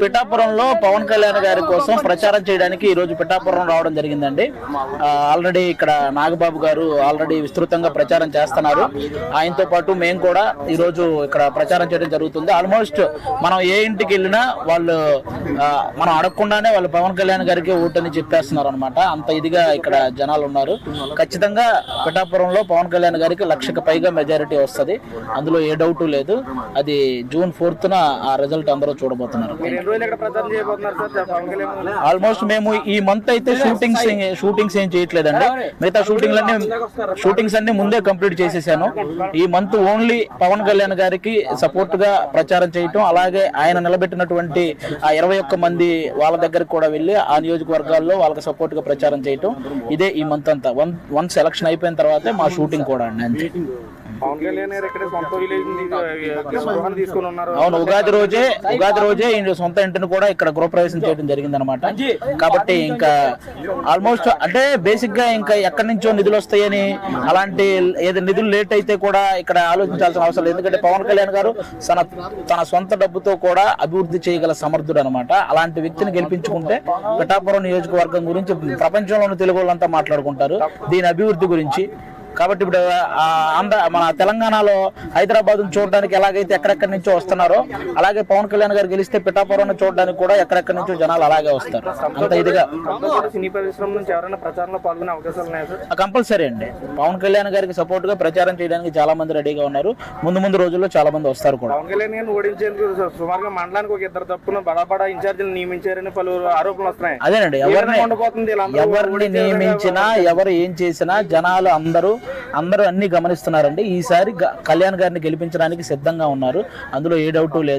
పిఠాపురంలో పవన్ కళ్యాణ్ గారి కోసం ప్రచారం చేయడానికి ఈ రోజు పిఠాపురం రావడం జరిగిందండి. ఆల్రెడీ ఇక్కడ నాగబాబు గారు ఆల్రెడీ విస్తృతంగా ప్రచారం చేస్తున్నారు. ఆయనతో పాటు మేము కూడా ఈ రోజు ఇక్కడ ప్రచారం చేయడం జరుగుతుంది. ఆల్మోస్ట్ మనం ఏ ఇంటికి వెళ్ళినా వాళ్ళు మనం అడగకుండానే వాళ్ళు పవన్ కళ్యాణ్ గారికి ఓటని చెప్పేస్తున్నారు అనమాట అంత ఇదిగా ఇక్కడ జనాలు ఉన్నారు. ఖచ్చితంగా పిఠాపురంలో పవన్ కళ్యాణ్ గారికి లక్షకు పైగా మెజారిటీ వస్తది. అందులో ఏ డౌట్ లేదు. అది జూన్ ఫోర్త్ ఆ రిజల్ట్ అందరూ చూడబోతున్నారు. ఆల్మోస్ట్ మేము ఈ మంత్ అయితే షూటింగ్స్ షూటింగ్స్ ఏం చేయట్లేదండి. మిగతా షూటింగ్లన్నీ షూటింగ్స్ అన్ని ముందే కంప్లీట్ చేసేసాను. ఈ మంత్ ఓన్లీ పవన్ కళ్యాణ్ గారికి సపోర్ట్గా ప్రచారం చేయటం అలాగే ఆయన నిలబెట్టినటువంటి ఆ ఇరవై ఒక్క మంది వాళ్ళ దగ్గరికి కూడా వెళ్ళి ఆ నియోజకవర్గాల్లో వాళ్ళకి సపోర్ట్గా ప్రచారం చేయటం. ఇదే ఈ మంత్ అంతా. వన్ వన్స్ ఎలక్షన్ అయిపోయిన తర్వాతే మా షూటింగ్ కూడా అండి అంతే. పవన్ కళ్యాణ్ గారు ఇక్కడ సొంత విలేజ్ గృహాన్ని తీసుకుని ఉన్నారు. అవును ఉగాది రోజే ఉగాది రోజే ఈయన సొంత ఇంటిని కూడా ఇక్కడ గృహప్రవేశం చేయడం జరిగింది అనమాట కాబట్టి ఇంకా ఆల్మోస్ట్ అంటే బేసిక్గా ఇంకా ఎక్కడి నుంచో నిధులు వస్తాయని అలాంటి ఏదో నిధులు లేట్ అయితే కూడా ఇక్కడ ఆలోచించాల్సిన అవసరం లేదు. ఎందుకంటే పవన్ కళ్యాణ్ గారు తన తన సొంత డబ్బుతో కూడా అభివృద్ధి చేయగల సమర్థుడు అనమాట అలాంటి వ్యక్తిని గెలిపించుకుంటే పిఠాపురం నియోజకవర్గం గురించి ప్రపంచంలోని తెలుగు వాళ్ళంతా మాట్లాడుకుంటారు. దీని అభివృద్ధి గురించి కాబట్టి ఇప్పుడు ఆంధ్ర మన తెలంగాణలో హైదరాబాద్ చూడడానికి ఎలాగైతే ఎక్కడెక్కడి నుంచో వస్తున్నారో అలాగే పవన్ కళ్యాణ్ గారు గెలిస్తే పిఠాపురం చూడడానికి కూడా ఎక్కడెక్కడి నుంచో జనాలు అలాగే వస్తారు. అంత ఇదిగా. సినీ పరిశ్రమ నుంచి ఎవరైనా ప్రచారంలో పాల్గొనే అవకాశాలు ఉన్నాయా సార్ కంపల్సరీ అండి. పవన్ కళ్యాణ్ గారికి సపోర్ట్గా ప్రచారం చేయడానికి చాలా మంది రెడీగా ఉన్నారు. ముందు ముందు రోజుల్లో చాలా మంది వస్తారు కూడా. పవన్ కళ్యాణ్ గారిని ఓడించేందుకు సుమారుగా మండలానికి ఒక ఇద్దరు తప్పున బడా బడా ఇన్ఛార్జీలు నియమించారని పలు ఆరోపణలు వస్తున్నాయి. అదేనండి ఎవరిని ఎవరిని నియమించినా ఎవరు ఏం చేసినా జనాలు అందరూ అందరూ అన్ని గమనిస్తున్నారండి. ఈసారి గ- కళ్యాణ్ గారిని గెలిపించడానికి సిద్ధంగా ఉన్నారు. అందులో ఏ డౌట్ లేదు.